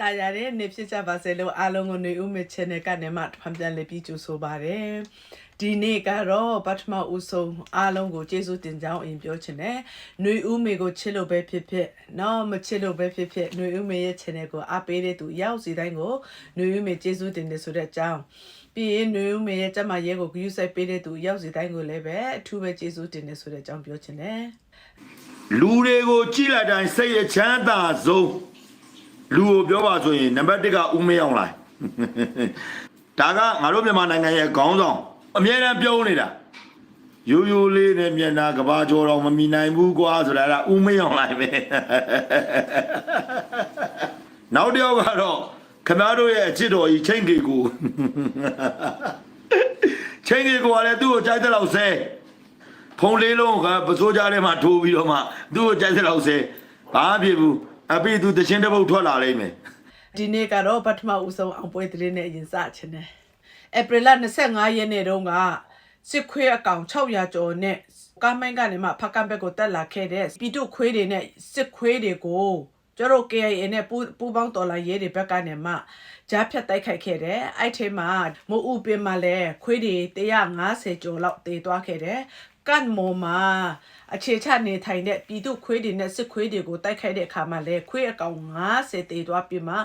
တာရတဲ့နေဖြစ်ကြပါစေလို့အားလုံးကိုနေဦးမြ channel ကနေမှဖန်ပြန်လေးပြီးကြိုဆိုပါရစေ။ဒီနေ့ကတော့ပထမဦးဆုံးအားလုံးကိုကျေးဇူးတင်ကြောင်းအင်ပြောချင်တယ်။နေဦးမေကိုချစ်လို့ပဲဖြစ်ဖြစ်၊နော်မချစ်လို့ပဲဖြစ်ဖြစ်နေဦးမေရဲ့ channel ကိုအားပေးတဲ့သူရောက်စီတိုင်းကိုနေဦးမေကျေးဇူးတင်တယ်ဆိုတဲ့အကြောင်းပြီးရင်နေဦးမေရဲ့ကျမရဲကိုဂရုစိုက်ပေးတဲ့သူရောက်စီတိုင်းကိုလည်းပဲအထူးပဲကျေးဇူးတင်တယ်ဆိုတဲ့အကြောင်းပြောချင်တယ်။လူတွေကိုကြည်လိုက်တိုင်းစိတ်ရချမ်းသာဆုံး လူကိုပြောပါဆိုရင်နံပါတ်1ကဦးမင်းအောင်လိုက်ဒါကငါတို့မြန်မာနိုင်ငံရဲ့ခေါင်းဆောင်အမြဲတမ်းပြောနေတာရိုးရိုးလေးနဲ့မျက်နှာကဘာကျော်တော့မမီနိုင်ဘူးကွာဆိုတာကဦးမင်းအောင်လိုက်ပဲနောက်တစ်ယောက်ကတော့ခမားတို့ရဲ့အချစ်တော်ကြီးချင်းကေကိုချင်းကေကိုကလည်းသူ့ကိုကြိုက်တဲ့လောက်ဆဲဖုံလေးလုံးကပစိုးကြားထဲမှာထိုးပြီးတော့မှသူ့ကိုကြိုက်စလောက်ဆဲဘာမှဖြစ်ဘူး အပိသူတချင်းတစ်ပုတ်ထွက်လာလိမ့်မယ်ဒီနေ့ကတော့ပထမဦးဆုံးအောင်ပွဲသတင်းနဲ့အရင်စချင်တယ်။ဧပြီလ25ရက်နေ့တုန်းကစစ်ခွေးအကောင်600ကျော်နဲ့ကားမိုင်းကနေမှဖကံဘက်ကိုတက်လာခဲ့တဲ့ပြည်သူခွေးတွေနဲ့စစ်ခွေးတွေကိုကျတို့ KIA နဲ့ပူပူပေါင်းတော်လာရေးတွေဘက်ကနေမှကြားဖြတ်တိုက်ခိုက်ခဲ့တယ်။အဲ့ထဲမှာမိုးဥပင်မှာလည်းခွေးတွေ150ကျော်လောက်တေသွားခဲ့တယ်။ကန်မော်မှာ အခြေချနေထိုင်တဲ့ပြည်သူခွေးတွေနဲ့စစ်ခွေးတွေကိုတိုက်ခိုက်တဲ့အခါမှာလည်းခွေးအကောင်90တေသွားပြီးမှ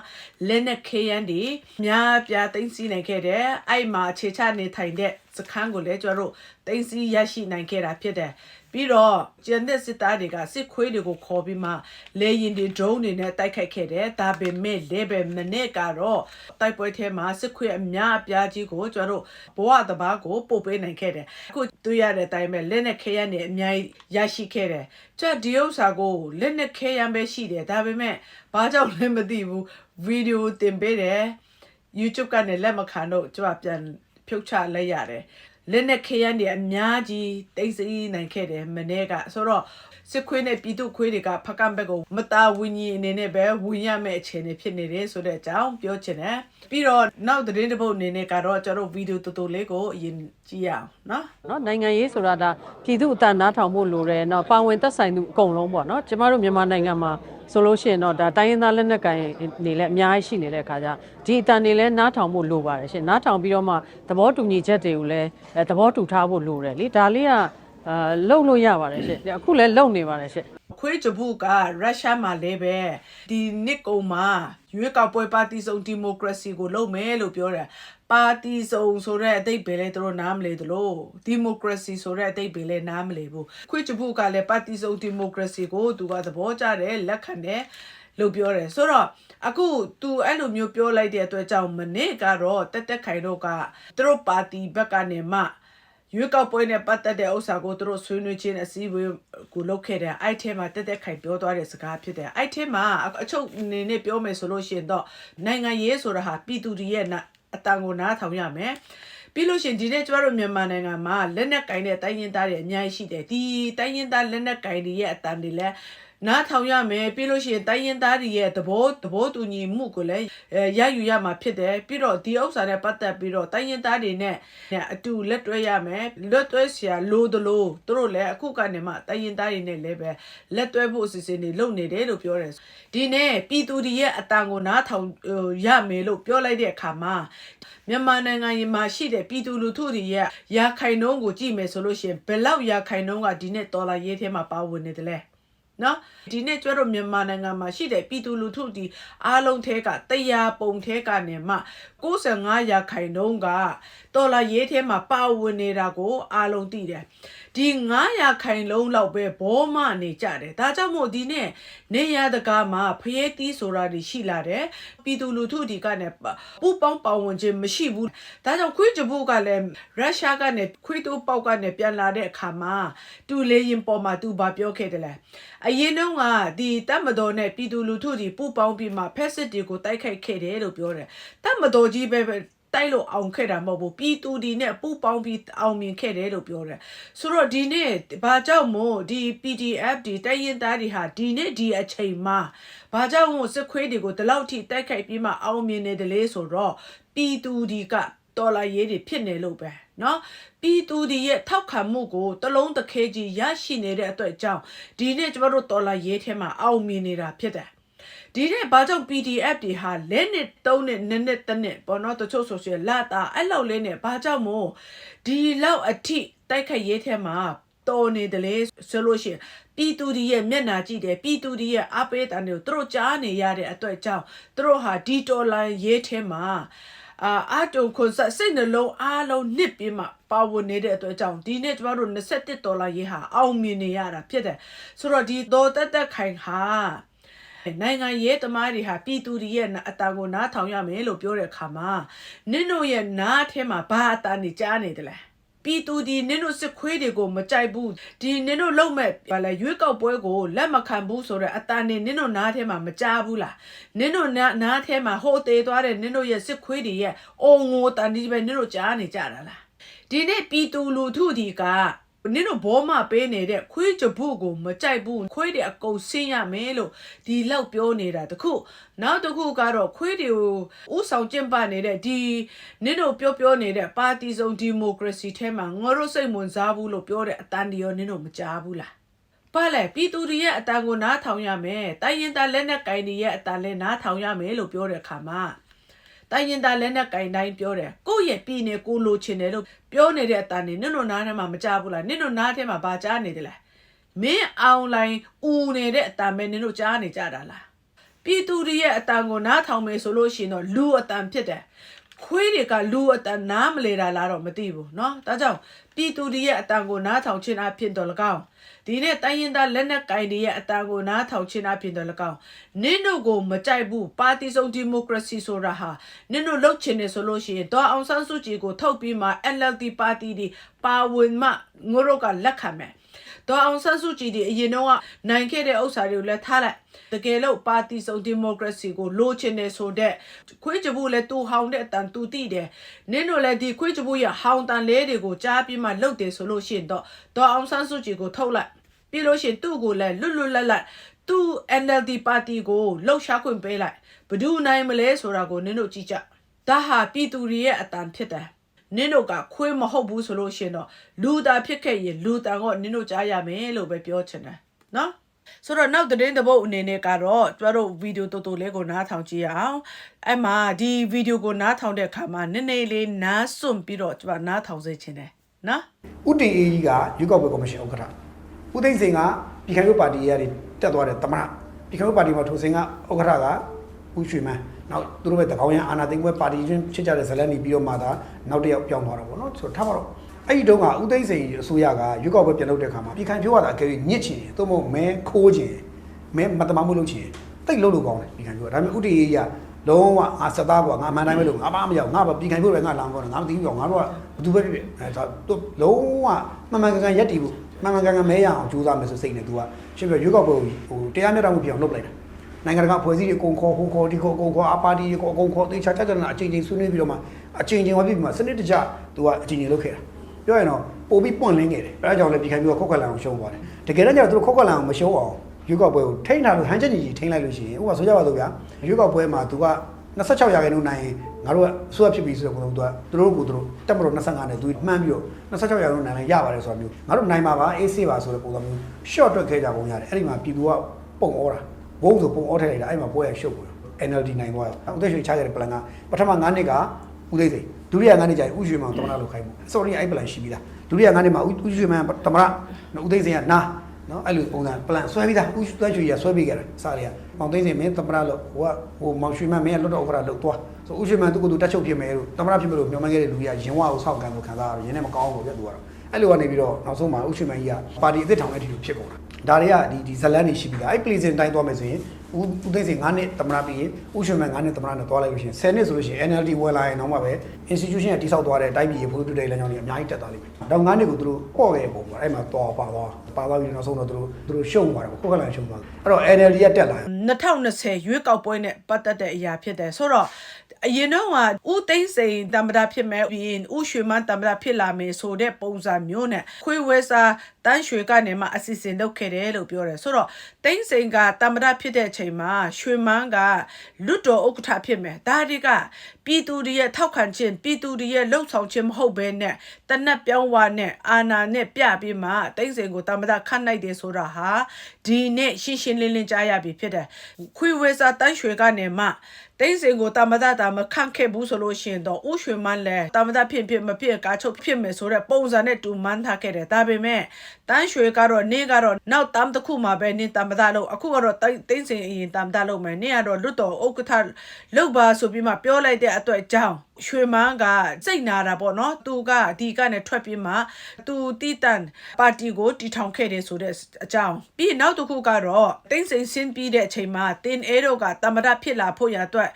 လက်နဲ့ခေးရန်တွေများပြားသိမ်းဆီးနိုင်ခဲ့တယ်။အဲ့မှာအခြေချနေထိုင်တဲ့စခန်းကိုလည်းကျတို့သိမ်းဆီးရရှိနိုင်ခဲ့တာဖြစ်တယ်။ပြီးတော့ကျန်တဲ့စစ်သားတွေကစစ်ခွေးတွေကိုခေါ်ပြီးမှလေရင်တွေ drone တွေနဲ့တိုက်ခိုက်ခဲ့တယ်။ဒါပေမဲ့လေပဲမနေ့ကတော့တိုက်ပွဲထဲမှာစစ်ခွေးအများအပြားကြီးကိုကျတို့ဘဝတဘာကိုပို့ပေးနိုင်ခဲ့တယ်။အခု တွေ့ရတဲ့အတိုင်းပဲလက်နဲ့ခဲရနေအများကြီးရရှိခဲ့တယ်။ကျဒီဥစ္စာကိုလက်နဲ့ခဲရမ်းပဲရှိတယ်။ဒါပေမဲ့ဘာကြောင့်လဲမသိဘူးဗီဒီယိုတင်ပေးတယ်။ YouTube ကနေလက်မခံတော့ကျမပြန်ဖြုတ်ချလိုက်ရတယ်လက်နဲ့ခရမ်းတွေအများကြီးတိတ်ဆိနိုင်ခဲ့တယ်မနေ့ကဆိုတော့ စစ်ခွေးနဲ့ပြည်သူခွေးတွေကဖကန့်ဘက်ကိုမတာဝင်းကြီးအနေနဲ့ပဲဝင်ရမယ့်အခြေအနေဖြစ်နေတယ်ဆိုတဲ့အကြောင်းပြောချင်တယ်ပြီးတော့နောက်သတင်းတစ်ပုတ်အနေနဲ့ကတော့ကျွန်တော်ဗီဒီယိုတူတူလေးကိုအရင်ကြည့်ရအောင်နော်နော်နိုင်ငံရေးဆိုတာဒါပြည်သူအတန်နားထောင်ဖို့လိုတယ်နော်ပါဝင်သက်ဆိုင်သူအကုန်လုံးပေါ့နော်ကျမတို့မြန်မာနိုင်ငံမှာဆိုလို့ရှိရင်တော့ဒါတိုင်းရင်းသားလက်နက်ကိုင်နေလဲအများကြီးရှိနေတဲ့အခါကျဒီအတန်နေလဲနားထောင်ဖို့လိုပါတယ်ရှင်နားထောင်ပြီးတော့မှသဘောတူညီချက်တွေကိုလည်းသဘောတူထားဖို့လိုတယ်လေဒါလေးက အာလုံလို့ရပါတယ်ရှင်အခုလည်းလုံနေပါတယ်ရှင်ခွေးကြဘူးကရုရှားမှာလည်းပဲဒီနှစ်ကုန်မှာရွေးကောက်ပွဲပါတီစုံဒီမိုကရေစီကိုလုပ်မယ်လို့ပြောတယ်ပါတီစုံဆိုတဲ့အတိတ်ပဲလေသူတို့နားမလဲသလိုဒီမိုကရေစီဆိုတဲ့အတိတ်ပဲလေနားမလဲဘူးခွေးကြဘူးကလည်းပါတီစုံဒီမိုကရေစီကိုသူကသဘောကျတယ်လက်ခံတယ်လို့ပြောတယ်ဆိုတော့အခု तू အဲ့လိုမျိုးပြောလိုက်တဲ့အတွက်ကြောင့်မနေ့ကတော့တက်တက်ခိုင်တို့ကသူတို့ပါတီဘက်ကနေမှ ရွေးကောက်ပွဲနဲ့ပတ်သက်တဲ့ဥစ္စာကိုသူတို့ဆွေးနွေးခြင်းအစည်းအဝေးကိုလုပ်ခဲ့တဲ့အဲ့ထဲမှာတက်တက်ခိုင်ပြောသွားတဲ့စကားဖြစ်တယ်အဲ့ထဲမှာအချုပ်အနေနဲ့ပြောမယ်ဆိုလို့ရှိရင်တော့နိုင်ငံရေးဆိုတာဟာပြည်သူတွေရဲ့နာအတန်ကိုနားထောင်ရမယ်ပြီးလို့ရှရင်ဒီနေ့ကျမတို့မြန်မာနိုင်ငံမှာလက်နက်ကင်တဲ့တိုင်းရင်းသားတွေအများကြီးရှိတယ်ဒီတိုင်းရင်းသားလက်နက်ကင်တွေရဲ့အတန်တွေလည်း နားထောင်ရမယ်ပြီးလို့ရှိရင်တိုင်းရင်းသားတွေရဲ့သဘောသဘောတူညီမှုကိုလည်းရယူရမှာဖြစ်တယ်ပြီးတော့ဒီဥစ္စာနဲ့ပတ်သက်ပြီးတော့တိုင်းရင်းသားတွေနဲ့အတူလက်တွဲရမယ်လက်တွဲစရာလိုသလိုသူတို့လည်းအခုကနေမှတိုင်းရင်းသားတွေနဲ့လည်းပဲလက်တွဲဖို့အစီအစဉ်တွေလုပ်နေတယ်လို့ပြောတယ်ဒီနေ့ပြည်သူတွေရဲ့အတန်ကိုနားထောင်ရမယ်လို့ပြောလိုက်တဲ့အခါမှာမြန်မာနိုင်ငံမှာရှိတဲ့ပြည်သူလူထုတွေရဲ့ရာခိုင်နှုန်းကိုကြည့်မယ်ဆိုလို့ရှိရင်ဘယ်လောက်ရာခိုင်နှုန်းကဒီနေ့ဒေါ်လာရေးထဲမှာပါဝင်နေတယ်လဲ နော်ဒီနေ့ကျွတ်တို့မြန်မာနိုင်ငံမှာရှိတဲ့ပြည်သူလူထုဒီအားလုံးထဲကတရားပုံထဲကနေမှ65ရာခိုင်နှုန်းကတော်လာရေးထဲမှာပါဝင်နေတာကိုအားလုံးသိတယ်ဒီ9ရာခိုင်လုံးလောက်ပဲဘောမနေကြတယ်ဒါကြောင့်မို့ဒီနေ့နေရတကာမှာဖျဲတီးဆိုတာတွေရှိလာတယ်ပြည်သူလူထုဒီကနေပူပေါင်းပါဝင်ခြင်းမရှိဘူးဒါကြောင့်ခွေးကြဘူးကလည်းရုရှားကနေခွေးတိုးပေါက်ကနေပြန်လာတဲ့အခါမှာတူလေရင်ပေါ်မှာသူဘာပြောခဲ့တယ်လဲအရင်တုန်းကဒီတပ်မတော်နဲ့ပြည်သူလူထုဒီပူပေါင်းပြီးမှဖက်စစ်တွေကိုတိုက်ခိုက်ခဲ့တယ်လို့ပြောတယ်တပ်မတော်ကြီးပဲပဲတိုက်လို့အောင်ခဲ့တာမဟုတ်ဘူးပြည်သူဒီနဲ့ပူပေါင်းပြီးအောင်မြင်ခဲ့တယ်လို့ပြောတယ်ဆိုတော့ဒီနေ့ဘာကြောင့်မို့ဒီ PDF ဒီတိုက်ရင်သားတွေဟာဒီနေ့ဒီအချိန်မှာဘာကြောင့်မို့စစ်ခွေးတွေကိုဒီလောက်ထိတိုက်ခိုက်ပြီးမှအောင်မြင်နေတယ်လေဆိုတော့ပြည်သူဒီက တော်လာရေးတွေဖြစ်နေလို့ပဲเนาะပြည်သူတွေရဲ့ထောက်ခံမှုကိုတလုံးတစ်ခဲကြီးရရှိနေတဲ့အတွက်ကြောင့်ဒီနေ့ကျမတို့တော်လာရေးထဲမှာအောင်မြင်နေတာဖြစ်တယ် ဒီတဲ့ဘာကြောင့် PDF တွေဟာလဲနှစ်သုံးနှစ်နှစ်နှစ်တစ်နှစ်ပေါ့နော်တချို့ဆိုရှင်လာတာအဲ့လောက်လေးနဲ့ဘာကြောင့်မို့ဒီလောက်အထိတိုက်ခိုက်ရေးထဲမှာတော်နေတယ်လေဆိုလို့ရှိရင်ပြည်သူတွေရဲ့မျက်နှာကြည့်တယ်ပြည်သူတွေရဲ့အပေးတန်တွေကိုသူတို့ကြားနေရတဲ့အတွက်ကြောင့်သူတို့ဟာဒီတော်လိုင်းရေးထဲမှာ အာအတုံခွန်ဆက်စိတ်နှလုံးအားလုံးနစ်ပြီးမှပါဝင်နေတဲ့အတွက်ကြောင့်ဒီနေ့ကျမတို့21ဒေါ်လာရေးဟာအောင်မြင်နေရတာဖြစ်တယ်ဆိုတော့ဒီတော်တက်တက်ခိုင်ဟာနိုင်ငံရေးသမားတွေဟာပြည်သူတွေရဲ့အတာကိုနားထောင်ရမယ်လို့ပြောတဲ့အခါမှာနင့်တို့ရဲ့နားထဲမှာဘာအတာနေကြားနေတယ်လဲ ပြည်သူဒီနင်တို့စစ်ခွေးတွေကိုမကြိုက်ဘူးဒီနင်တို့လုံမဲ့ဘာလဲရွေးကောက်ပွဲကိုလက်မခံဘူးဆိုတော့အတန်နေနင်တို့နားထဲမှာမကြားဘူးလားနင်တို့နားနားထဲမှာဟိုသေးသွားတဲ့နင်တို့ရဲ့စစ်ခွေးတွေရဲ့အုံငိုတန်ဒီပဲနင်တို့ကြားနေကြတာလားဒီနေ့ပြည်သူလူထုဒီက နင်တို့ဘောမပေးနေတဲ့ခွေးကြပုကိုမကြိုက်ဘူးခွေးတွေအကုန်ဆင်းရမယ်လို့ဒီလောက်ပြောနေတာတခုနောက်တစ်ခုကတော့ခွေးတွေကိုဥဆောင်ကျင့်ပနေတဲ့ဒီနင်တို့ပြောပြောနေတဲ့ပါတီစုံဒီမိုကရေစီထဲမှာငါတို့စိတ်ဝင်စားဘူးလို့ပြောတဲ့အတန်တရောနင်တို့မကြားဘူးလားပါလေပြည်သူတွေရဲ့အတန်ကိုနားထောင်ရမယ်။တိုင်းရင်သားလက်နက်ကင်တွေရဲ့အတန်လည်းနားထောင်ရမယ်လို့ပြောတဲ့အခါမှာ တိုင်းရင်သားလက်နက်ကင်တိုင်းပြောတယ်။ကိုယ့်ရဲ့ပြည်နယ်ကိုလိုချင်တယ်လို့ပြောနေတဲ့အတန်တွေနင့်တို့နားထဲမှာမကြားဘူးလား။နင့်တို့နားထဲမှာဘာကြားနေတယ်လဲ။မင်းအွန်လိုင်းဦးနေတဲ့အတန်ပဲနင်တို့ကြားနေကြတာလား။ပြည်သူတွေရဲ့အတန်ကိုနားထောင်မယ်ဆိုလို့ရှိရင်တော့လူအတန်ဖြစ်တယ်။ ခွေးတွေကလူအတန်နားမလေတာလားတော့မသိဘူးเนาะဒါကြောင့်ပြည်သူတွေရဲ့အတန်ကိုနားထောင်ခြင်းအဖြစ်တော့လကောင်းဒီနေ့တိုင်းရင်သားလက်နက်ကင်တွေရဲ့အတန်ကိုနားထောင်ခြင်းအဖြစ်တော့လကောင်းနင်းတို့ကိုမကြိုက်ဘူးပါတီစုံဒီမိုကရေစီဆိုတာဟာနင်းတို့လှုပ်ချင်နေဆိုလို့ရှိရင်တော့အောင်ဆန်းစုကြည်ကိုထုတ်ပြီးမှ NLD ပါတီဒီပါဝင်မှငိုတို့ကလက်ခံမယ် တော့အောင်ဆန်းစုကြည်ဒီအရင်တော့နိုင်ခဲ့တဲ့ဥစ္စာတွေကိုလည်းထားလိုက်တကယ်လို့ပါတီစုံဒီမိုကရေစီကိုလိုချင်နေဆိုတဲ့ခွေးကြဘူးလဲတူဟောင်းတဲ့အတန်တူတိတယ်နင်းတို့လည်းဒီခွေးကြဘူးရဟောင်းတန်လေးတွေကိုကြားပြီးမှလှုပ်တယ်ဆိုလို့ရှိရင်တော့တော့အောင်ဆန်းစုကြည်ကိုထုတ်လိုက်ပြီးလို့ရှိရင်သူ့ကိုလည်းလွတ်လွတ်လပ်လပ်သူ့ NLD ပါတီကိုလှုပ်ရှားခွင့်ပေးလိုက်ဘယ်သူနိုင်မလဲဆိုတာကိုနင်းတို့ကြည့်ကြဒါဟာပြည်သူတွေရဲ့အတန်ဖြစ်တယ် နင်းတို့ကခွေးမဟုတ်ဘူးဆိုလို့ရှိရင်တော့လူသားဖြစ်ခဲ့ရင်လူတန်ကနင်းတို့ကြားရမယ်လို့ပဲပြောချင်တယ်နော်ဆိုတော့နောက်သတင်းတစ်ပုတ်အနေနဲ့ကတော့ကျတို့ဗီဒီယိုတူတူလေးကိုနားထောင်ကြည့်ရအောင်အဲ့မှာဒီဗီဒီယိုကိုနားထောင်တဲ့အခါမှာနည်းနည်းလေးနားစွန့်ပြီးတော့ကျမနားထောင်စေချင်တယ်နော်ဥတီအေကြီးကရွေးကောက်ပွဲကော်မရှင်ဥက္ကဋ္ဌဦးသိန်းစိန်ကပြည်ခိုင်ရေးပါတီရဲ့တက်သွားတဲ့တမရပြည်ခိုင်ရေးပါတီမှာထိုစိန်ကဥက္ကဋ္ဌကဦးရွှေမန်း နောက်သူတို့ပဲတကောင်းရန်အာနာသိန်းပွဲပါတီချင်းချစ်ကြတဲ့ဇလန်နေပြီးတော့မှသာနောက်တစ်ယောက်ပြောင်းသွားတာပေါ့နော်ဆိုတော့ထားပါတော့အဲ့ဒီတုန်းကဦးသိန်းစိန်အစိုးရကရွေးကောက်ပွဲပြန်လုပ်တဲ့ခါမှာပြည်ခိုင်ဖြိုးရတာအကယ်၍ညစ်ချင်သို့မဟုတ်မဲခိုးချင်မဲမတမမှုလုပ်ချင်တိတ်လို့လို့ကောင်းတယ်ပြည်ခိုင်ဖြိုးကဒါပေမဲ့ဥတီအေကြီးကလုံးဝအာစသားပေါ့ငါအမှန်တိုင်းပဲလို့ငါဘာမရောက်ငါဘာပြည်ခိုင်ဖြိုးပဲငါလောင်ကောငါမသိဘူးရောငါတို့ကဘသူပဲဖြစ်ဖြစ်အဲဒါသူလုံးဝမှန်မှန်ကန်ကန်ရက်တည်ဖို့မှန်မှန်ကန်ကန်မဲရအောင်ကြိုးစားမယ်ဆိုစိတ်နဲ့ तू ကရှင်းပြရွေးကောက်ပွဲကိုဟိုတရားမျှတမှုပြောင်းလုပ်လိုက်တာ နိုင်ငံတကာဖွဲ့စည်းတွေအကုန်ခေါ်ဟိုခေါ်ဒီခေါ်အကုန်ခေါ်အပါတီတွေခေါ်အကုန်ခေါ်တေချာချာချာနာအချိန်ချင်းဆွေးနွေးပြီးတော့မှအချိန်ချင်းဝါပြီးပြီးမှစနစ်တကျ तू ကအချိန်ချင်းလုပ်ခဲ့တာပြောရင်တော့ပို့ပြီးပွင့်လင်းခဲ့တယ်အဲဒါကြောင့်လည်းပြည်ခိုင်ပြီးတော့ခောက်ခက်လန်အောင်ရှုံးသွားတယ်တကယ်တော့ကျတော့သူတို့ခောက်ခက်လန်အောင်မရှုံးအောင်ရွေးကောက်ပွဲကိုထိန်းထားလို့ဟန်ချက်ကြီးကြီးထိန်းလိုက်လို့ရှိရင်ဥပမာဆိုကြပါစို့ဗျာရွေးကောက်ပွဲမှာ तू က26ရာခိုင်နှုန်းနိုင်ရင်ငါတို့ကဆိုရဖြစ်ပြီဆိုတော့ဘုံသူကသူတို့ကိုသူတို့တက်မလို့25နဲ့သူမှန်းပြီးတော့26ရာခိုင်နှုန်းနိုင်ရင်ရပါတယ်ဆိုတာမျိုးငါတို့နိုင်ပါပါအေးဆေးပါဆိုတဲ့ပုံစံမျိုး short တွက်ခဲ့ကြပုံရတယ်အဲ့ဒီမှာပြည်သူကပုံဩတာ ဘုံဆိုပုံဩထည့်လိုက်တာအဲ့မှာပွဲရရှုပ်သွား NLD နိုင်သွားတယ်ဥဒေရွှေချခဲ့တဲ့ plan ကပထမ9နှစ်ကဥဒေစိန်ဒုတိယ9နှစ်ကျရင်ဥရွှေမန်သမရလောက်ခိုင်းမှု sorry အဲ့ plan ရှိပြီလားဒုတိယ9နှစ်မှာဥရွှေမန်သမရဥဒေစိန်ကနာနော်အဲ့လိုပုံစံ plan ဆွဲပြီးသားဥရွှေရွှေရဆွဲပြီးကြတယ်စားရမောင်သိန်းစိန်မင်းသမရလို့ဟိုကဟိုမောင်ရွှေမန်မင်းကလွတ်တော့ဥက္ကရာလို့သွားဆိုဥရွှေမန်သူကသူတက်ချုပ်ဖြစ်မယ်လို့သမရဖြစ်မယ်လို့မျှော်မှန်းခဲ့တဲ့လူကြီးကရင်ဝါကိုစောင့်ကန်လို့ခံစားရတယ်ရင်းနဲ့မကောင်းဘူးဗျသူကတော့အဲ့လိုကနေပြီးတော့နောက်ဆုံးမှာဥရွှေမန်ကြီးကပါတီအစ်စ်ထောင်တဲ့အထိလိုဖြစ်ကုန်တာ ဒါတွေကဒီဒီဇလန်တွေရှိပြီးသားအဲ့ pleasing တိုင်းသွားမယ်ဆိုရင်ဦးဦးသိန်းစိန်9နှစ်သမရပြီးရင်ဦးရွှေမန်9နှစ်သမရနဲ့သွားလိုက်လို့ရှိရင်10နှစ်ဆိုလို့ရှိရင် NLD ဝင်လာရင်တော့မှပဲ institution ကတိဆောက်သွားတဲ့တိုင်းပြည်ရေဖို့တူတဲ့လမ်းကြောင်းတွေအများကြီးတက်သွားလိမ့်မယ်။တော့9နှစ်ကိုသူတို့ပေါ့ခဲ့ပုံပေါ့အဲ့မှာတော့ပါသွားပါသွားပြီးနောက်ဆုံးတော့သူတို့သူတို့ရှုံသွားတယ်ပေါ့ကိုယ်ကလည်းရှုံသွားတယ်။အဲ့တော့ NLD ကတက်လာတယ်2020ရွေးကောက်ပွဲနဲ့ပတ်သက်တဲ့အရာဖြစ်တယ်ဆိုတော့ အရင်တော့ကဦးသိန်းစိန်တမ္ပတာဖြစ်မဲ့ပြီးရင်ဦးရွှေမန်းတမ္ပတာဖြစ်လာမယ်ဆိုတဲ့ပုံစံမျိုးနဲ့ခွေးဝဲစာတန်းရွှေကနေမှအစီအစဉ်လုပ်ခဲ့တယ်လို့ပြောတယ်ဆိုတော့သိန်းစိန်ကတမ္ပတာဖြစ်တဲ့အချိန်မှာရွှေမန်းကလွတ်တော်ဥက္ကဋ္ဌဖြစ်မယ်ဒါတွေကပြည်သူတွေရဲ့ထောက်ခံခြင်းပြည်သူတွေရဲ့လှုပ်ဆောင်ခြင်းမဟုတ်ဘဲနဲ့တနက်ပြောင်းဝါနဲ့အာနာနဲ့ပြပြီးမှသိန်းစိန်ကိုတမ္ပမတခန့်နိုင်တယ်ဆိုတာဟာဒီနေ့ရှင်းရှင်းလင်းလင်းကြားရပြီဖြစ်တယ်ခွေဝဲစာတန်းရွှေကနေမှ တိတ်စင်ကိုတမတတာမခန့်ခဲ့ဘူးဆိုလို့ရှိရင်တော့ဥရွှေမန်းလဲတမတဖြစ်ဖြစ်မဖြစ်ကာချုပ်ဖြစ်မယ်ဆိုတော့ပုံစံနဲ့တူမှန်းထားခဲ့တယ်ဒါပေမဲ့တန်းရွှေကတော့နေကတော့နောက်တမ်တစ်ခုမှာပဲနေတမတလို့အခုကတော့တိတ်စင်အရင်တမတလို့မယ်နေကတော့လွတ်တော်ဥက္ကဋ္ဌလောက်ပါဆိုပြီးမှပြောလိုက်တဲ့အတွက်ကြောင့်ရွှေမန်းကစိတ်နာတာပေါ့နော်သူကဒီကနေထွက်ပြီးမှသူတီတန်ပါတီကိုတီထောင်ခဲ့တယ်ဆိုတဲ့အကြောင်းပြီးနောက်တစ်ခုကတော့တင်းစိန်ဆင်းပြီးတဲ့အချိန်မှာတင်အဲတို့ကတမရဖြစ်လာဖို့ရအတွက်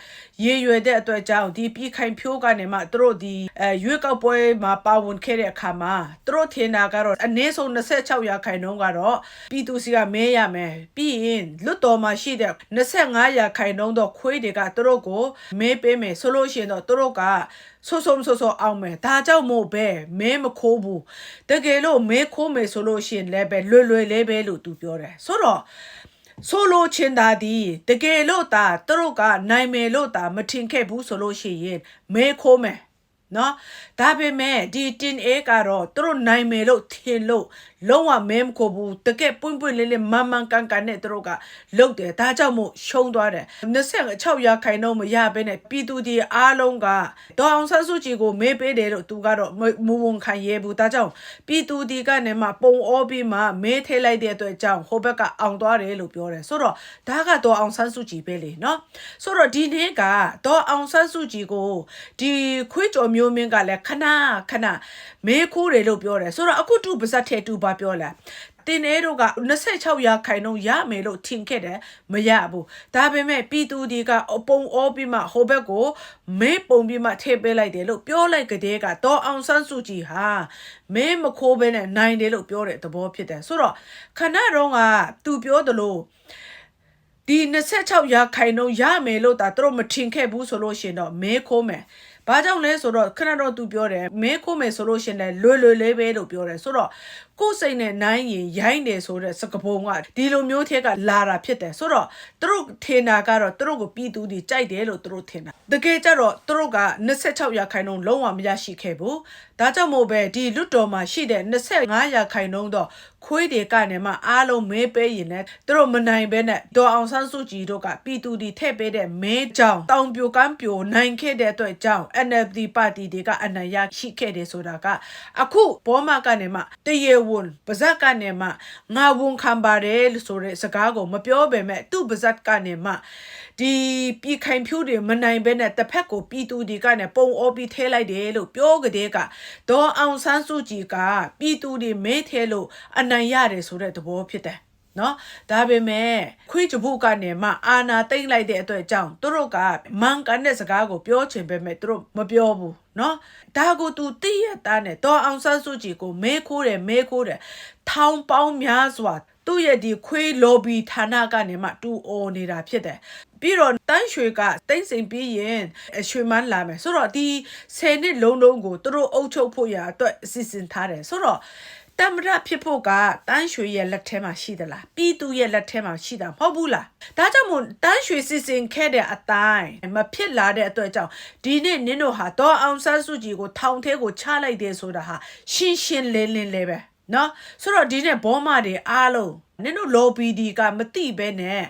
ရေရွယ်တဲ့အတွက်ကြောင့်ဒီပြီးခိုင်ဖြိုးကနေမှသူတို့ဒီအဲရွေးကောက်ပွဲမှာပါဝင်ခဲ့တဲ့အခါမှာသူတို့ထင်တာကတော့အနည်းဆုံး26ရာခိုင်နှုန်းကတော့ပြည်သူစီကမဲရမယ်ပြီးရင်လွတ်တော်မှာရှိတဲ့25ရာခိုင်နှုန်းတော့ခွေးတွေကသူတို့ကိုမဲပေးမယ်ဆိုလို့ရှိရင်တော့သူတို့ကဆိုဆိုဆိုဆိုအောင်မယ်ဒါကြောင့်မို့ပဲမဲမခိုးဘူးတကယ်လို့မဲခိုးမယ်ဆိုလို့ရှိရင်လည်းပဲလွယ်လွယ်လေးပဲလို့သူပြောတယ်ဆိုတော့ဆိုလိုချင်တာဒီတကယ်လို့တာသူတို့ကနိုင်မယ်လို့တာမထင်ခဲ့ဘူးဆိုလို့ရှိရင်မဲခိုးမယ်နော်ဒါပေမဲ့ဒီတင်အေကတော့သူတို့နိုင်မယ်လို့ထင်လို့လုံးဝမဲမခိုးဘူးတကယ်ပွင့်ပွင့်လေးလေးမန်မန်ကန်ကန်နဲ့သူတို့ကလုတ်တယ်ဒါကြောင့်မို့ရှုံးသွားတယ်26ရာခိုင်နှုန်းမရဘဲနဲ့ပြည်သူဒီအားလုံးကဒေါအောင်ဆန်းစုကြည်ကိုမေးပေးတယ်လို့သူကတော့မဝန်ခံရဲဘူးဒါကြောင့်ပြည်သူဒီကနေမှပုံအောပြီးမှမေးထဲလိုက်တဲ့အတွက်ကြောင့်ဟိုဘက်ကအောင်သွားတယ်လို့ပြောတယ်ဆိုတော့ဒါကတော့အောင်ဆန်းစုကြည်ပဲလေနော်ဆိုတော့ဒီနေ့ကဒေါအောင်ဆန်းစုကြည်ကိုဒီခွေးကြော်မျိုးမင်းကလည်းခဏခဏမေးခိုးတယ်လို့ပြောတယ်ဆိုတော့အခုတူပါဇက်ထဲတူပါပြောလာတင်နေတို့က26ရာခိုင်နှုန်းရမယ်လို့ထင်ခဲ့တယ်မရဘူးဒါပေမဲ့ပြည်သူဒီကအပုံအောပြီးမှဟိုဘက်ကိုမဲပုံပြီးမှထည့်ပေးလိုက်တယ်လို့ပြောလိုက်ကတည်းကတော့အောင်ဆန်းစုကြည်ဟာမဲမခိုးဘဲနဲ့နိုင်တယ်လို့ပြောတဲ့သဘောဖြစ်တယ်ဆိုတော့ခဏတော့ကသူပြောတယ်လို့ဒီ26ရာခိုင်နှုန်းရမယ်လို့ဒါသူတို့မထင်ခဲ့ဘူးဆိုလို့ရှင်တော့မဲခိုးမယ်။ဘာကြောင့်လဲဆိုတော့ခဏတော့သူပြောတယ်မဲခိုးမယ်ဆိုလို့ရှင်လည်းလွယ်လွယ်လေးပဲလို့ပြောတယ်ဆိုတော့ ကိုယ်စိတ်နဲ့နိုင်ရင်ရိုင်းတယ်ဆိုတဲ့စကပုံကဒီလိုမျိုးထက်ကလာတာဖြစ်တယ်ဆိုတော့သူတို့ထင်တာကတော့သူတို့ကိုပြည်သူတွေကြိုက်တယ်လို့သူတို့ထင်တာတကယ်ကြတော့သူတို့က26ရာခိုင်နှုန်းလုံးဝမရရှိခဲ့ဘူးဒါကြောင့်မို့ပဲဒီလွတ်တော်မှာရှိတဲ့25ရာခိုင်နှုန်းတော့ခွေးတွေကနေမှအားလုံးမဲပေးရင်လည်းသူတို့မနိုင်ဘဲနဲ့ဒေါ်အောင်ဆန်းစုကြည်တို့ကပြည်သူတွေထည့်ပေးတဲ့မဲကြောင်တောင်ပြိုကမ်းပြိုနိုင်ခဲ့တဲ့အတွက်ကြောင့် NLD ပါတီတွေကအနိုင်ရရှိခဲ့တယ်ဆိုတာကအခုဘောမကနေမှတရေဝန်ပါဇက်ကနေမှငါဝန်ခံပါတယ်လို့ဆိုတဲ့စကားကိုမပြောပေမဲ့သူ့ပါဇက်ကနေမှဒီပြည်ခိုင်ဖြူတွေမနိုင်ဘဲနဲ့တစ်ဖက်ကိုပြည်သူတွေကနဲ့ပုံအောပြီးထဲလိုက်တယ်လို့ပြောကြတဲ့ကဒေါ်အောင်ဆန်းစုကြည်ကပြည်သူတွေမဲထဲလို့အနိုင်ရတယ်ဆိုတဲ့သဘောဖြစ်တယ် နော်ဒါပေမဲ့ခွေးကြပုကနေမှအာနာတိတ်လိုက်တဲ့အတွက်ကြောင့်သူတို့ကမန်ကန်တဲ့စကားကိုပြောချင်ပေမဲ့သူတို့မပြောဘူးနော်ဒါကို तू သိရတာနဲ့တော့အောင်ဆန်းစုကြည်ကိုမဲခိုးတယ်မဲခိုးတယ်ထောင်ပေါင်းများစွာသူ့ရဲ့ဒီခွေး lobby ဌာနကနေမှတူအော်နေတာဖြစ်တယ်ပြီးတော့တန်းရွှေကတိမ့်စိန်ပြီးရင်ရွှေမန်းလာမယ်ဆိုတော့ဒီ10နှစ်လုံးလုံးကိုသူတို့အုပ်ချုပ်ဖို့ရအတွက်အစီအစဉ်ထားတယ်ဆိုတော့ တမရဖြစ်ဖို့ကတန်းရွှေရဲ့လက်ထဲမှာရှိသလားပြည်သူရဲ့လက်ထဲမှာရှိတာမဟုတ်ဘူးလားဒါကြောင့်မို့တန်းရွှေစီစဉ်ခဲ့တဲ့အတိုင်းမဖြစ်လာတဲ့အတွက်ကြောင့်ဒီနေ့နင်တို့ဟာတော့အောင်ဆန်းစုကြည်ကိုထောင်ထဲကိုချလိုက်တယ်ဆိုတာဟာရှင်းရှင်းလင်းလင်းလေးပဲ နော်ဆိုတော့ဒီနေ့ဘောမတွေအားလုံးနင်တို့လော်ပီဒီကမတိပဲနဲ့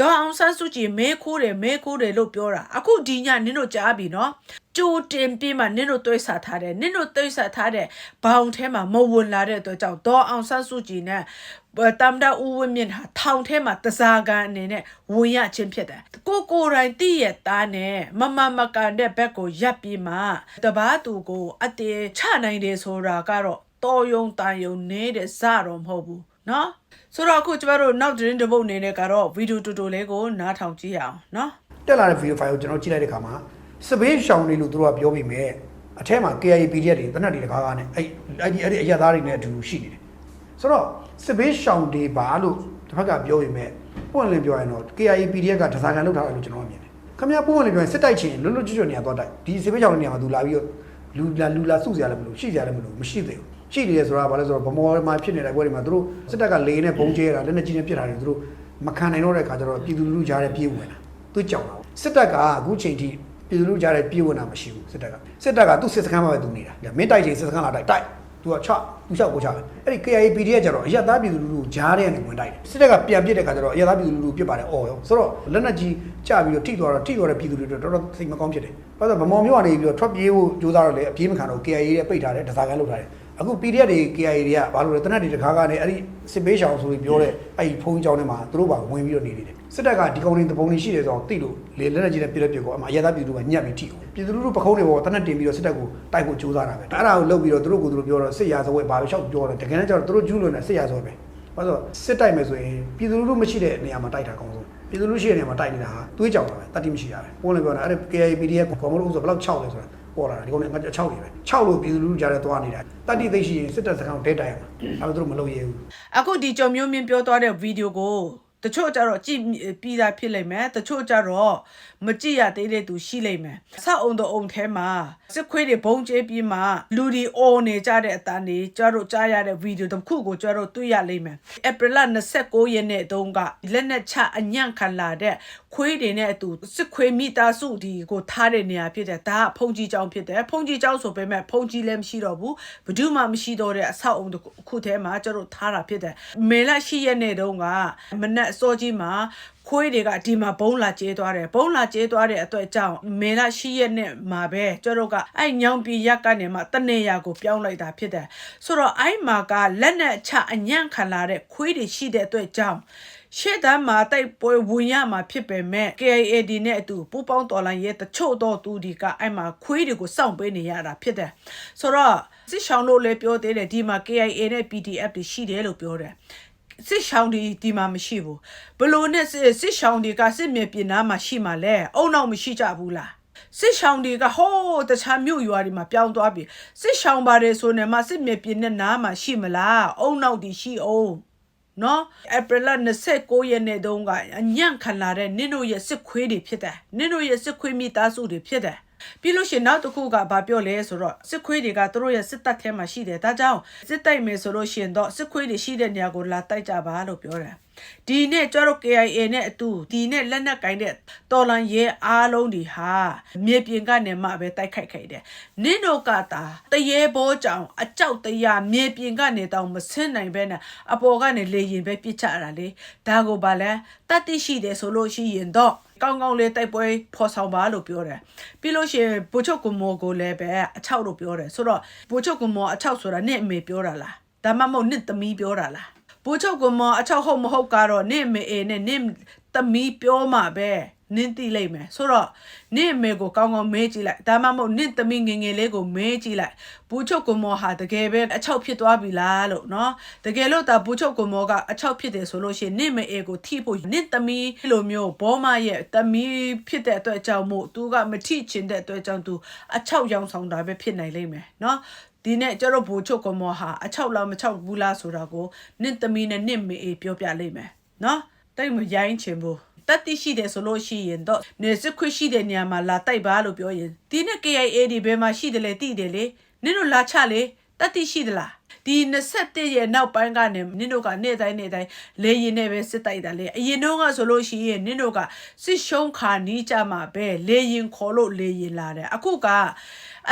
ဒေါ်အောင်ဆန်းစုကြည်မဲခိုးတယ်မဲခိုးတယ်လို့ပြောတာအခုဒီညနင်တို့ကြားပြီနော်ကြိုတင်ပြီးမှနင်တို့တွေးဆထားတယ်နင်တို့တွေးဆထားတဲ့ဘောင်ထဲမှာမဝင်လာတဲ့အတွက်ကြောင့်ဒေါ်အောင်ဆန်းစုကြည်နဲ့တမ်ဒါဦးဝင်းမြင့်ဟာထောင်ထဲမှာတစားကန်အနေနဲ့ဝင်ရခြင်းဖြစ်တယ်ကိုကိုယ်တိုင်တည့်ရသားနဲ့မမမကန်တဲ့ဘက်ကိုရပ်ပြီးမှတပားသူကိုအတေချနိုင်တယ်ဆိုတာကတော့ တော်ယုံတန်ယုံနေတဲ့စတော့မဟုတ်ဘူးเนาะဆိုတော့အခုကျမတို့နောက်သတင်းတစ်ပုတ်အနေနဲ့ကတော့ဗီဒီယိုတူတူလေးကိုနားထောင်ကြည့်ရအောင်เนาะ တက်လာတဲ့ဗီဒီယိုဖိုင်ကိုကျွန်တော်ကြည့်လိုက်တဲ့အခါမှာစပေးရှောင်းနေလို့သူတို့ကပြောပြီးမြဲအထက်မှာ KIA PDF တွေတနက်တွေတကားကားနဲ့အဲ့အဲ့ဒီအဲ့ဒီအရသားတွေနဲ့အတူတူရှိနေတယ်ဆိုတော့စပေးရှောင်းတွေပါလို့တစ်ဖက်ကပြောပြီးမြဲပွင့်လင်းပြောရင်တော့ KIA PDF ကတစားကန်လောက်ထားတယ်လို့ကျွန်တော်မြင်တယ်ခင်ဗျားပွင့်လင်းပြောရင်စစ်တိုက်ချင်လွတ်လွတ်ကျွတ်ကျွတ်နေရာတော့တိုက်ဒီစပေးရှောင်းတဲ့နေရာမှာသူလာပြီးတော့လူလာလူလာစုစရာလည်းမလိုရှိစရာလည်းမလိုမရှိသေးဘူး ရှိနေတယ်ဆိုတာဘာလဲဆိုတော့ဗမော်မှာဖြစ်နေတဲ့ဘွဲတွေမှာသူတို့စစ်တပ်ကလေနဲ့ပုံကျဲတာလက်နဲ့ကြီးနဲ့ပြစ်တာတွေသူတို့မခံနိုင်တော့တဲ့ခါကျတော့ပြည်သူလူထုကြားထဲပြေးဝင်လာသူကြောက်တာစစ်တပ်ကအခုချိန်ထိပြည်သူလူထုကြားထဲပြေးဝင်တာမရှိဘူးစစ်တပ်ကစစ်တပ်ကသူ့စစ်စခန်းမှာပဲသူနေတာမင်းတိုက်ချိန်စစ်စခန်းလာတိုက်တိုက်သူကချသူချကိုချပဲအဲ့ဒီ KIA PD ကကျတော့အရက်သားပြည်သူလူထုဂျားတဲ့ကနေဝင်တိုက်တယ်စစ်တပ်ကပြန်ပစ်တဲ့ခါကျတော့အရက်သားပြည်သူလူထုပြစ်ပါတယ်အော်ရောဆိုတော့လက်နက်ကြီးကြပြီးတော့ထိသွားတော့ထိသွားတဲ့ပြည်သူတွေတော်တော်စိတ်မကောင်းဖြစ်တယ်ဘာလို့လဲဗမော်မျိုးကနေပြီးတော့ထွက်ပြေးဖို့ကြိုးစားတော့လေအပြေးမခံတော့ KIA ရဲ့ပိတ်ထားတယ်ဒဇာကန်လုပ်ထားတယ် အခု PDF တွေ KIA တွေကဘာလို့လဲတနက်တွေတခါကနေအဲ့ဒီစစ်ပေးရှောင်ဆိုပြီးပြောတဲ့အဲ့ဒီဖုန်းကြောင်းထဲမှာသူတို့ပါဝင်ပြီးတော့နေနေတယ်စစ်တပ်ကဒီကောင်တွေတပုံတွေရှိတယ်ဆိုတော့သိလို့လေလက်နက်ကြီးနဲ့ပြည့်တဲ့ပြည့်ကိုအမှအရသာပြည်သူကညက်ပြီးထိအောင်ပြည်သူလူထုပခုံးတွေပေါ်တနက်တင်ပြီးတော့စစ်တပ်ကိုတိုက်ဖို့ကြိုးစားတာပဲအဲ့ဒါကိုလုပ်ပြီးတော့သူတို့ကိုသူတို့ပြောတော့စစ်ရာဇဝဲဘာပဲလျှောက်ပြောတယ်တကယ်တော့ကျတော့သူတို့ကျူးလွန်တဲ့စစ်ရာဇဝဲပဲဘာလို့စစ်တိုက်မယ်ဆိုရင်ပြည်သူလူထုမရှိတဲ့နေရာမှာတိုက်တာကောင်းဆုံးပြည်သူလူရှိတဲ့နေရာမှာတိုက်နေတာဟာတွေးကြောင်တာပဲတတိမရှိရပဲပုံလည်းပြောတာအဲ့ဒါ KIPD ကကောမလို့ဆိုဘယ်လောက်6လဲဆိုတာ ပေါ်လာတာဒီကောင်ကငါ6နေပဲ6လို့ပြည်သူလူထုကြားထဲသွားနေတာတတိသိရှိရင်စစ်တပ်စခန်းကိုဒဲတိုက်ရမှာအဲ့ဒါသူတို့မလုပ်ရဘူးအခုဒီကြော်မျိုးမြင့်ပြောသွားတဲ့ဗီဒီယိုကိုတချို့ကြတော့ကြည့်ပြီးသားဖြစ်လိမ့်မယ်တချို့ကြတော့မကြည့်ရသေးတဲ့သူရှိလိမ့်မယ်ဆောက်အောင်တော့အုံထဲမှာစစ်ခွေးတွေဘုံကျဲပြီးမှလူဒီအော်နေကြတဲ့အတန်းတွေကြတော့ကြားရတဲ့ဗီဒီယိုတစ်ခုကိုကြတော့တွေ့ရလိမ့်မယ်ဧပြီလ29ရက်နေ့တုန်းကလက်နက်ချအညံ့ခံလာတဲ့ခွေးတွေနဲ့အတူစစ်ခွေးမိသားစုဒီကိုထားတဲ့နေရာဖြစ်တဲ့ဒါကဖုန်ကြီးကျောင်းဖြစ်တယ်ဖုန်ကြီးကျောင်းဆိုပေမဲ့ဖုန်ကြီးလည်းမရှိတော့ဘူးဘယ်သူမှမရှိတော့တဲ့အဆောက်အုံတစ်ခုထဲမှာကျတော့ထားတာဖြစ်တယ်မေလ10ရက်နေ့တုန်းကမနက်အစောကြီးမှာခွေးတွေကဒီမှာဘုံလာကျဲသွားတယ်ဘုံလာကျဲသွားတဲ့အတွက်ကြောင့်မေလ10ရက်နေ့မှာပဲကျတော့ကအဲ့ညောင်ပြည်ရက်ကနေမှတနေရာကိုပြောင်းလိုက်တာဖြစ်တယ်ဆိုတော့အဲ့မှာကလက်နဲ့ချအညံ့ခံလာတဲ့ခွေးတွေရှိတဲ့အတွက်ကြောင့် ရှေ့တန်းမှာတိုက်ပွဲဝင်ရမှာဖြစ်ပေမဲ့ KAD နဲ့အတူပူပေါင်းတော်လိုင်းရဲ့တချို့တော့သူဒီကအဲ့မှာခွေးတွေကိုစောင့်ပေးနေရတာဖြစ်တယ်ဆိုတော့စစ်ရှောင်းလို့လည်းပြောသေးတယ်ဒီမှာ KIA နဲ့ PDF တွေရှိတယ်လို့ပြောတယ်စစ်ရှောင်းဒီဒီမှာမရှိဘူးဘလို့နဲ့စစ်စစ်ရှောင်းဒီကစစ်မြေပြင်နားမှာရှိမှလဲအုံနောက်မရှိကြဘူးလားစစ်ရှောင်းတွေကဟိုးတခြားမြို့ရွာတွေမှာပြောင်းသွားပြီစစ်ရှောင်းပါတယ်ဆိုနေမှစစ်မြေပြင်နဲ့နားမှာရှိမလားအုံနောက်ဒီရှိအောင် နော်ဧပြီလ29ရက်နေ့တုန်းကအညံ့ခံလာတဲ့နင်တို့ရဲ့စစ်ခွေးတွေဖြစ်တယ်နင်တို့ရဲ့စစ်ခွေးမိသားစုတွေဖြစ်တယ် ပြီးလို့ရှိရင်နောက်တစ်ခုကဘာပြောလဲဆိုတော့စစ်ခွေးတွေကသူတို့ရဲ့စစ်တပ်ထဲမှာရှိတယ်ဒါကြောင့်စစ်တိုက်မယ်ဆိုလို့ရှိရင်တော့စစ်ခွေးတွေရှိတဲ့နေရာကိုလာတိုက်ကြပါလို့ပြောတယ်ဒီနဲ့ကျတော့ KIA နဲ့အတူဒီနဲ့လက်နက်ကင်တဲ့တော်လန်ရဲအားလုံးဒီဟာမြေပြင်ကနေမှပဲတိုက်ခိုက်ခိုက်တယ်နင်းတို့ကတာတရေဘောကြောင်အကြောက်တရားမြေပြင်ကနေတောင်မဆင်းနိုင်ပဲနဲ့အပေါ်ကနေလေရင်ပဲပြစ်ချတာလေဒါကိုပါလဲတတ်သိရှိတယ်ဆိုလို့ရှိရင်တော့ ကောင်းကောင်းလေးတိုက်ပွဲဖော်ဆောင်ပါလို့ပြောတယ်ပြီးလို့ရှိရင်ဘူချုပ်ကမောကိုလည်းပဲအချောက်လို့ပြောတယ်ဆိုတော့ဘူချုပ်ကမောအချောက်ဆိုတာနင့်အမေပြောတာလားဒါမှမဟုတ်နင့်သမီးပြောတာလားဘူချုပ်ကမောအချောက်ဟုတ်မဟုတ်ကတော့နင့်အမေအေနဲ့နင့်သမီးပြောမှာပဲ နင်းသိလိုက်မယ်ဆိုတော့နင့်အမေကိုကောင်းကောင်းမေးကြည့်လိုက်ဒါမှမဟုတ်နင့်သမီးငယ်ငယ်လေးကိုမေးကြည့်လိုက်ဘူချုပ်ကမောဟာတကယ်ပဲအချောက်ဖြစ်သွားပြီလားလို့နော်တကယ်လို့ဒါဘူချုပ်ကမောကအချောက်ဖြစ်တယ်ဆိုလို့ရှိရင်နင့်မေအေကိုထိဖို့နင့်သမီးလိုမျိုးဘောမရဲ့သမီးဖြစ်တဲ့အတွက်ကြောင့်မို့သူကမထိချင်တဲ့အတွက်ကြောင့်သူအချောက်ရောင်ဆောင်တာပဲဖြစ်နိုင်လိမ့်မယ်နော်ဒီနဲ့ကျတော့ဘူချုပ်ကမောဟာအချောက်လားမချောက်ဘူးလားဆိုတာကိုနင့်သမီးနဲ့နင့်မေအေပြောပြလိမ့်မယ်နော်တိတ်မရိုင်းချင်ဘူး တက်တိရှိတယ်ဆိုလို့ရှိရင်တော့နေစခွရှိတဲ့နေရာမှာလာတိုက်ပါလို့ပြောရင်ဒီနေ့ KIA ဒီဘယ်မှာရှိတယ်လဲတိတယ်လေနင်တို့လာချလေတက်တိရှိသလားဒီ27ရဲ့နောက်ပိုင်းကနေနင်တို့ကနေ့တိုင်းနေ့တိုင်းလေရင်နဲ့ပဲစစ်တိုက်တာလေအရင်တော့ကဆိုလို့ရှိရင်နင်တို့ကစစ်ရှုံးခါနီးကြမှာပဲလေရင်ခေါ်လို့လေရင်လာတယ်အခုက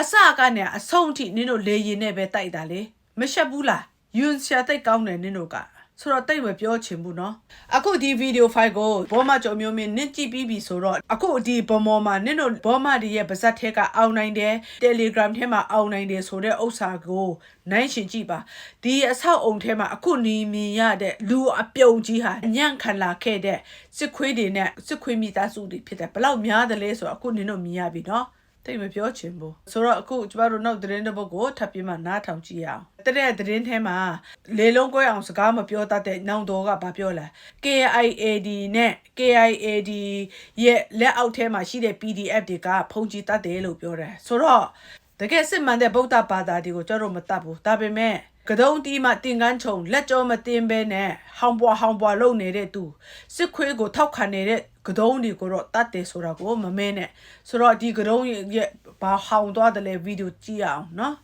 အစကနေအဆုံးထိနင်တို့လေရင်နဲ့ပဲတိုက်တာလေမရှက်ဘူးလားယွန်ရှာတိတ်ကောင်းတယ်နင်တို့က ဆိုတော့တိတ်မပြောချင်ဘူးเนาะအခုဒီဗီဒီယိုဖိုင်ကိုဘောမကြော်မျိုးမင်းနင့်ကြည့်ပြီးပြီဆိုတော့အခုဒီဘမောမှာနင့်တို့ဘောမဒီရဲ့ပါဇက်ထဲကအောင်နိုင်တယ် Telegram ထဲမှာအောင်နိုင်တယ်ဆိုတဲ့ဥစ္စာကိုနိုင်ရှင်ကြည့်ပါဒီအဆောက်အုံထဲမှာအခုနီမြင်ရတဲ့လူအပြုံကြီးဟာအညံ့ခံလာခဲ့တဲ့စစ်ခွေးတွေနဲ့စစ်ခွေးမိသားစုတွေဖြစ်တယ်ဘယ်လောက်များတယ်လဲဆိုတော့အခုနင်တို့မြင်ရပြီเนาะ တိတ်မပြောချင်ဘူးဆိုတော့အခုကျမတို့နောက်သတင်းတစ်ပုဒ်ကိုထပ်ပြီးမှနားထောင်ကြည့်ရအောင်တဲ့သတင်းထဲမှာလေလုံးကွဲအောင်စကားမပြောတတ်တဲ့နောင်တော်ကဘာပြောလဲ KIAD နဲ့ KIAD ရဲ့လက်အောက်ထဲမှာရှိတဲ့ PDF တွေကဖုန်ကြီးတတ်တယ်လို့ပြောတယ်ဆိုတော့တကယ်စစ်မှန်တဲ့ဗုဒ္ဓဘာသာတွေကိုကျတော့မတတ်ဘူးဒါပေမဲ့ကတုံးတီးမှတင်ကန်းချုံလက်ကြောမတင်ပဲနဲ့ဟောင်ပွားဟောင်ပွားလုပ်နေတဲ့သူစစ်ခွေးကိုထောက်ခံနေတဲ့ ကတုံးတွေကိုတော့တတ်တယ်ဆိုတာကိုမမဲနဲ့ဆိုတော့ဒီကတုံးရဲ့ဘာဟောင်သွားတယ်လဲဗီဒီယိုကြည့်ရအောင်နော်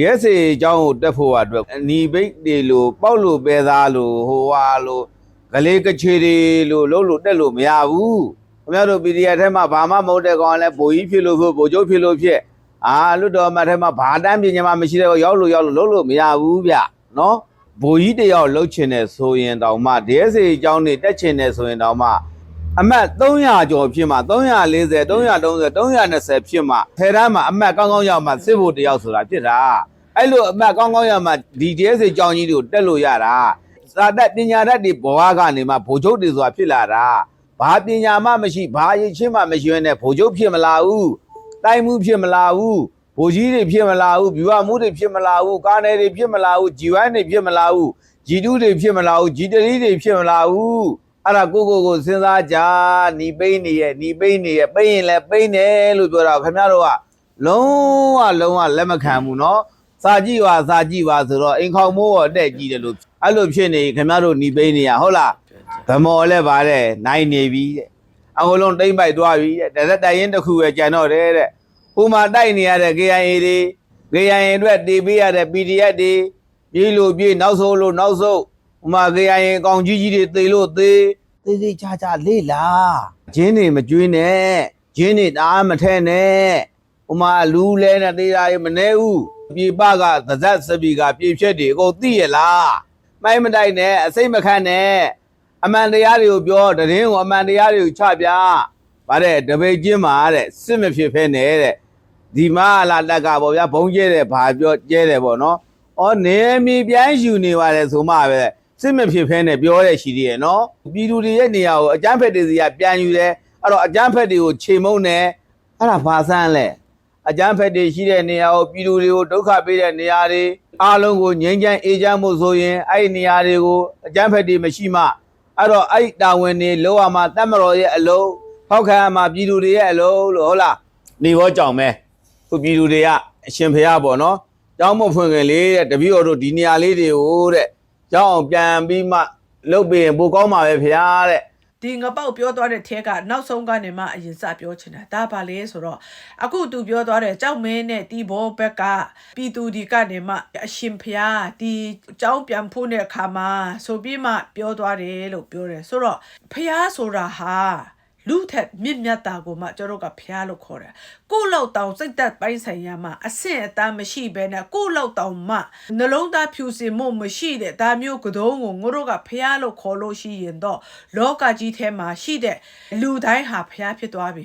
ရဲစေအကြောင်းကိုတက်ဖို့အတွက်အနီဘိတ်တွေလို့ပေါက်လို့ပဲသားလို့ဟိုဟာလို့ဂလေးကချေတွေလို့လုံးလို့တက်လို့မရဘူးခင်ဗျားတို့ PDF ထဲမှာဘာမှမဟုတ်တဲ့ကောင်ကလည်းဗိုလ်ကြီးဖြစ်လို့ဖြစ်ဗိုလ်ချုပ်ဖြစ်လို့ဖြစ်အာလွတ်တော်အမတ်ထဲမှာဘာတမ်းပညာမှမရှိတဲ့ကောရောက်လို့ရောက်လို့လုံးလို့မရဘူးဗျနော်ဘိုလ်ကြီးတယောက်လှုပ်ချင်တယ်ဆိုရင်တောင်မှ DSA အကြောင်းနေတက်ချင်တယ်ဆိုရင်တောင်မှ အမတ်300ကျော်ဖြစ်မှ340 330 320ဖြစ်မှထဲတန်းမှာအမတ်ကောင်းကောင်းရောက်မှစစ်ဖို့တယောက်ဆိုတာဖြစ်တာအဲ့လိုအမတ်ကောင်းကောင်းရောက်မှဒီ DSA အကြောင်းကြီးတွေကိုတက်လို့ရတာစာတတ်ပညာတတ်တွေဘဝကနေမှဗိုလ်ချုပ်တွေဆိုတာဖြစ်လာတာဘာပညာမှမရှိဘာရည်ချင်းမှမရှိရတဲ့ဗိုလ်ချုပ်ဖြစ်မလာဘူးတိုင်းမှုဖြစ်မလာဘူးဗိုလ်ကြီးတွေဖြစ်မလာဘူးဗျူဟာမှုတွေဖြစ်မလာဘူးကာနယ်တွေဖြစ်မလာဘူးဂျီဝိုင်းတွေဖြစ်မလာဘူးဂျီတူးတွေဖြစ်မလာဘူးဂျီတရီတွေဖြစ်မလာဘူး အဲ့ဒါကိုကိုကိုစဉ်းစားကြညီပိန်းနေရဲ့ညီပိန်းနေရဲ့ပိန်းရင်လည်းပိန်းတယ်လို့ပြောတာခင်ဗျားတို့ကလုံးဝလုံးဝလက်မခံဘူးเนาะစာကြည့်ပါစာကြည့်ပါဆိုတော့အိမ်ခေါင်မိုးတော့တက်ကြည့်တယ်လို့အဲ့လိုဖြစ်နေခင်ဗျားတို့ညီပိန်းနေရဟုတ်လားဗမော်လည်းပါတဲ့နိုင်နေပြီတဲ့အကုန်လုံးတိမ့်ပိုက်သွားပြီတဲ့တရက်တိုင်ရင်တစ်ခုပဲကြံတော့တယ်တဲ့ ဟိုမှာတိုက်နေရတဲ့ KIA တွေ KIA အတွက်တီးပေးရတဲ့ PDF တွေပြေးလို့ပြေးနောက်ဆုံးလို့နောက်ဆုံး ဟိုမှာ KIA အကောင်ကြီးကြီးတွေသေလို့သေသေသေးချာချာလေးလာဂျင်းတွေမကျွေးနဲ့ဂျင်းတွေတအားမထဲနဲ့ဟိုမှာလူလဲနဲ့သေးတာရမနေဘူးပြေပကသဇက်စပီကပြေဖြက်တွေအကုန်သိရလားမိုင်းမတိုက်နဲ့အစိတ်မခန့်နဲ့အမှန်တရားတွေကိုပြောတရင်ကိုအမှန်တရားတွေကိုချပြဗါတဲ့တပိတ်ချင်းမှာတဲ့စစ်မဖြစ်ဖဲနဲ့တဲ့ဒီမလာတက်ကပေါ့ဗျာဘုံကျဲတယ်ဘာပြောကျဲတယ်ပေါ့နော်။အော်နေမီပြန်ယူနေပါတယ်ဆိုမှပဲ စစ်မဖြစ်ဖဲနဲ့ပြောတဲ့ရှိသေးရဲ့နော်။ပြည်သူတွေရဲ့နေရာကိုအကြမ်းဖက်တွေစီကပြန်ယူတယ်။အဲ့တော့အကြမ်းဖက်တွေကိုချိန်မုံတယ်။အဲ့ဒါဘာဆန်းလဲ။အကြမ်းဖက်တွေရှိတဲ့နေရာကိုပြည်သူတွေကိုဒုက္ခပေးတဲ့နေရာတွေအားလုံးကိုငြိမ်းချမ်းအေးချမ်းမှုဆိုရင်အဲ့ဒီနေရာတွေကိုအကြမ်းဖက်တွေမရှိမှအဲ့တော့အဲ့ဒီတာဝန်တွေလောရမှာတတ်မတော်ရဲ့အလုံးဖောက်ခံရမှာပြည်သူတွေရဲ့အလုံးလို့ဟုတ်လား။နေဘောကြောင်မဲ။သူပြည်သူတွေကအရှင်ဖះပေါ့နော်။ကျောင်းမဖွင့်ခင်လေးတဲ့တပည့်တော်တို့ဒီနေရာလေးတွေကိုတဲ့ ကျောင်းအောင်ပြန်ပြီးမှလုတ်ပြီးရင်ပိုကောင်းပါပဲဖះတဲ့ဒီငပောက်ပြောသွားတဲ့ထဲကနောက်ဆုံးကနေမှအရင်စပြောချင်တာဒါပါလေဆိုတော့အခုသူပြောသွားတဲ့ကြောက်မင်းနဲ့တီဘောဘက်ကပြည်သူဒီကနေမှအရှင်ဖျားဒီကြောင်းပြန်ဖို့တဲ့အခါမှာဆိုပြီးမှပြောသွားတယ်လို့ပြောတယ်ဆိုတော့ဖျားဆိုတာဟာ လူထက်မြင့်မြတ်တာကိုမှကျွန်တော်တို့ကဖျားလို့ခေါ်တယ်ကိုယ့်လောက်တောင်စိတ်သက်ပိုင်းဆိုင်ရာမှာအဆင့်အတန်းမရှိဘဲနဲ့ကိုယ့်လောက်တောင်မှနှလုံးသားဖြူစင်မှုမရှိတဲ့ဒါမျိုးကတုံးကိုငါတို့ကဖျားလို့ခေါ်လို့ရှိရင်တော့လောကကြီးထဲမှာရှိတဲ့လူတိုင်းဟာဖျားဖြစ်သွားပြီ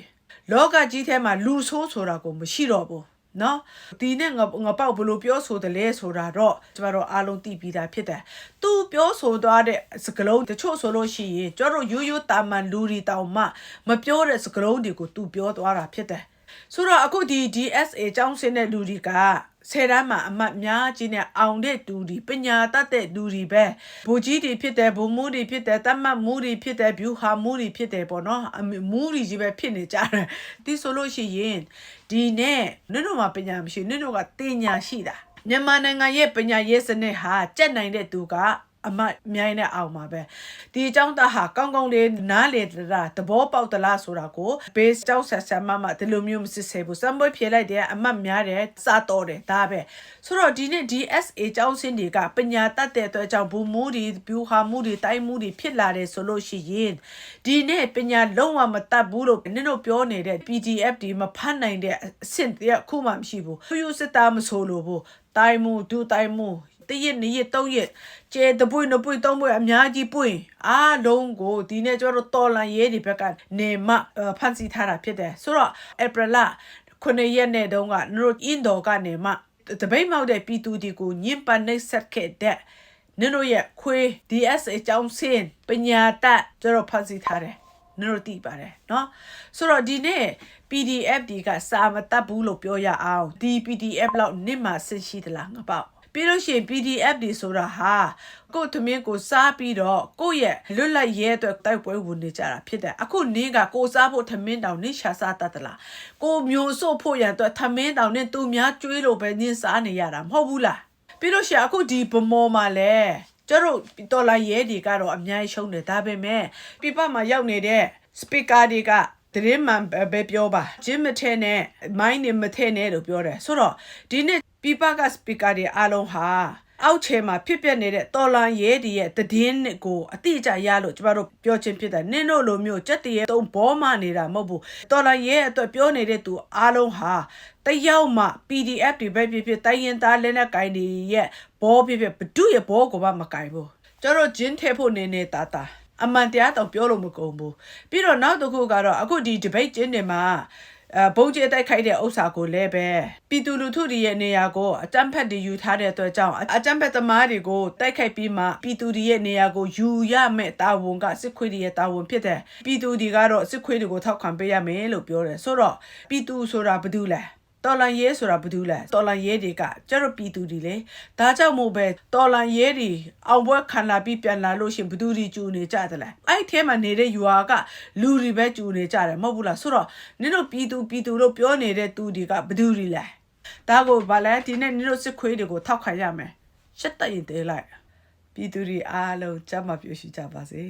လောကကြီးထဲမှာလူဆိုးဆိုတာကိုမရှိတော့ဘူး နော်ဒီနဲ့ငါငါပေါက်ဘလို့ပြောဆိုတယ်လဲဆိုတာတော့ကျမတို့အားလုံးသိပြီးသားဖြစ်တယ်။ तू ပြောဆိုသွားတဲ့စကလုံးတချို့ဆိုလို့ရှိရင်ကျမတို့ရိုးရိုးတာမန်လူတွေတောင်မှမပြောတဲ့စကလုံးတွေကို तू ပြောသွားတာဖြစ်တယ်။ ဆိုတော့အခုဒီ DSA အကြောင်းစင်းတဲ့လူတွေကဆယ်တန်းမှာအမတ်များကြီးနဲ့အောင်တဲ့လူတွေပညာတတ်တဲ့လူတွေပဲဘူကြီးတွေဖြစ်တယ်ဘူမူတွေဖြစ်တယ်တတ်မှတ်မူတွေဖြစ်တယ်ဘျူဟာမူတွေဖြစ်တယ်ပေါ့နော်အမေမူတွေကြီးပဲဖြစ်နေကြတယ်ဒီဆိုလို့ရှိရင်ဒီနဲ့နင်တို့မှာပညာမရှိနင်တို့ကတင်ညာရှိတာမြန်မာနိုင်ငံရဲ့ပညာရေးစနစ်ဟာကြက်နိုင်တဲ့သူက အမတ်အမြိုင်းနဲ့အောင်ပါပဲဒီအကြောင်းသားဟာကောင်းကောင်းလေးနားလေတလားသဘောပေါက်တလားဆိုတာကို base ကြောက်ဆက်ဆက်မမဒီလိုမျိုးမစစ်ဆေးဘူးစံပွဲဖြေလိုက်တဲ့အမတ်များတယ်စတော်တယ်ဒါပဲဆိုတော့ဒီနေ့ DSA ကျောင်းစင်းတွေကပညာတတ်တဲ့အတွက်ကြောင့်ဘူမူတွေဘျူဟာမှုတွေတိုင်းမှုတွေဖြစ်လာတယ်ဆိုလို့ရှိရင်ဒီနေ့ပညာလုံးဝမတတ်ဘူးလို့နင်တို့ပြောနေတဲ့ PDF ဒီမဖတ်နိုင်တဲ့အဆင့်တည်းအခုမှမရှိဘူးဖြူစစ်သားမဆိုလို့ဘူးတိုင်းမှုဒုတိုင်းမှု တရက်နှစ်ရက်သုံးရက်ကျဲတပွေနပွေသုံးပွေအများကြီးပွင့်အားလုံးကိုဒီနေ့ကျတော့တော်လန်ရဲဒီဘက်ကနေမအဲ့ဖန်စီထားတာဖြစ်တယ်ဆိုတော့ဧပြီလ9ရက်နေ့တုန်းကနတို့အင်ဒိုကနေမှတပိတ်မောက်တဲ့ပြည်သူဒီကိုညင်ပနှိပ်ဆက်ခဲ့တဲ့နင်တို့ရဲ့ခွေး DS အကြောင်းစင်ပညာတတ်ကျတော့ဖန်စီထားတယ်နင်တို့သိပါတယ်เนาะဆိုတော့ဒီနေ့ PDF ဒီကစာမတတ်ဘူးလို့ပြောရအောင်ဒီ PDF လောက်နစ်မှာစစ်ရှိသလားငါပေါ့ ပြီးလို့ရှိရင် PDF တွေဆိုတာဟာကိုယ့်သမင်းကိုစားပြီးတော့ကိုယ့်ရဲ့လွတ်လပ်ရဲအတွက်တိုက်ပွဲဝင်နေကြတာဖြစ်တယ်အခုနင်းကကိုစားဖို့သမင်းတောင်နင်းရှာစားတတ်သလားကိုမျိုးစို့ဖို့ရန်အတွက်သမင်းတောင်နဲ့သူများကျွေးလို့ပဲနင်းစားနေရတာမဟုတ်ဘူးလားပြီးလို့ရှိရင်အခုဒီဗမော်မှာလဲကျတို့တော်လာရဲတွေကတော့အများကြီးရှုံးတယ်ဒါပေမဲ့ပြပမှာရောက်နေတဲ့ speaker တွေက တရင်မှန်ပဲပြောပါဂျင်းမထဲနဲ့ mind နဲ့မထဲနဲ့လို့ပြောတယ်ဆိုတော့ဒီနေ့ပြပက speaker တွေအားလုံးဟာအောက်ခြေမှာဖြစ်ပျက်နေတဲ့တော်လန်ရဲဒီရဲ့တည်င်းကိုအတိအကျရလို့ကျမတို့ပြောချင်းဖြစ်တယ်နင်းတို့လိုမျိုးစက်တည်းတုံဘောမနေတာမဟုတ်ဘူးတော်လန်ရဲအတွက်ပြောနေတဲ့သူအားလုံးဟာတယောက်မှ PDF တွေပဲဖြစ်ဖြစ်တိုင်းရင်သားလက်နက်ကင်တွေရဲ့ဘောဖြစ်ဖြစ်ဘဒုရဲ့ဘောကိုမှမကင်ဘူးကျန်တို့ဂျင်းထဲဖို့နေနေတာတာ အမှန်တရားတော့ပြောလို့မကုန်ဘူးပြီးတော့နောက်တစ်ခုကတော့အခုဒီ debate ကျင်းနေမှာအဲဘုံကျဲတိုက်ခိုက်တဲ့ဥစ္စာကိုလည်းပဲပြည်သူလူထုတွေရဲ့နေရာကိုအတမ်းဖက်တွေယူထားတဲ့အတွက်ကြောင့်အတမ်းဖက်သမားတွေကိုတိုက်ခိုက်ပြီးမှပြည်သူတွေရဲ့နေရာကိုယူရမယ့်တာဝန်ကစစ်ခွေးတွေရဲ့တာဝန်ဖြစ်တယ်ပြည်သူတွေကတော့စစ်ခွေးတွေကိုထောက်ခံပေးရမယ်လို့ပြောတယ်ဆိုတော့ပြည်သူဆိုတာဘာတူလဲ တော်လန်ရဲဆိုတာဘာတူလဲတော်လန်ရဲတွေကကျတော့ပြည်သူတွေလေဒါကြောင့်မို့ပဲတော်လန်ရဲတွေအောင်ပွဲခံလာပြီးပြန်လာလို့ရှရင်ဘသူတွေကျူနေကြတယ်လဲအဲ့ထဲမှာနေတဲ့ယူဟာကလူတွေပဲကျူနေကြတယ်မဟုတ်ဘူးလားဆိုတော့နင်တို့ပြည်သူပြည်သူတို့ပြောနေတဲ့သူတွေကဘသူတွေလဲဒါကိုဗာလဲဒီနေ့နင်တို့စစ်ခွေးတွေကိုထောက်ခံရမယ်ရှက်တရင်တဲလိုက်ပြည်သူတွေအားလုံးကြမ်းမပြည့်ရှိကြပါစေ